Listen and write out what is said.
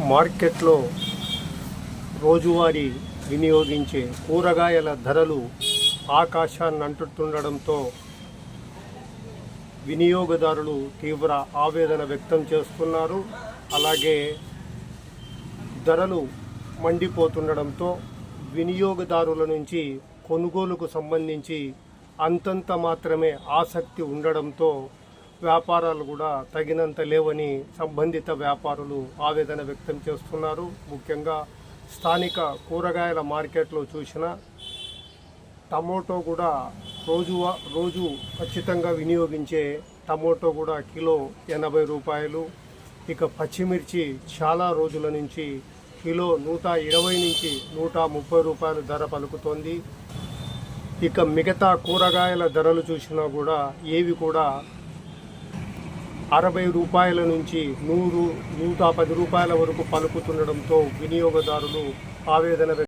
మార్కెట్లో రోజువారీ వినియోగించే కూరగాయల ధరలు ఆకాశాన్ని అంటుతుండడంతో వినియోగదారులు తీవ్ర ఆవేదన వ్యక్తం చేస్తున్నారు. అలాగే ధరలు మండిపోతుండడంతో వినియోగదారుల నుంచి కొనుగోలుకు సంబంధించి అంతంత మాత్రమే ఆసక్తి ఉండడంతో వ్యాపారాలు కూడా తగినంత లేవని సంబంధిత వ్యాపారులు ఆవేదన వ్యక్తం చేస్తున్నారు. ముఖ్యంగా స్థానిక కూరగాయల మార్కెట్లో చూసిన టమోటో కూడా రోజు రోజు ఖచ్చితంగా వినియోగించే టమోటో కూడా కిలో ఎనభై రూపాయలు. ఇక పచ్చిమిర్చి చాలా రోజుల నుంచి కిలో నూట ఇరవై నుంచి నూట ముప్పై రూపాయలు ధర పలుకుతోంది. ఇక మిగతా కూరగాయల ధరలు చూసినా కూడా ఏవి కూడా అరవై రూపాయల నుంచి నూరు నూట పది రూపాయల వరకు పలుకుతుండడంతో వినియోగదారులు ఆవేదన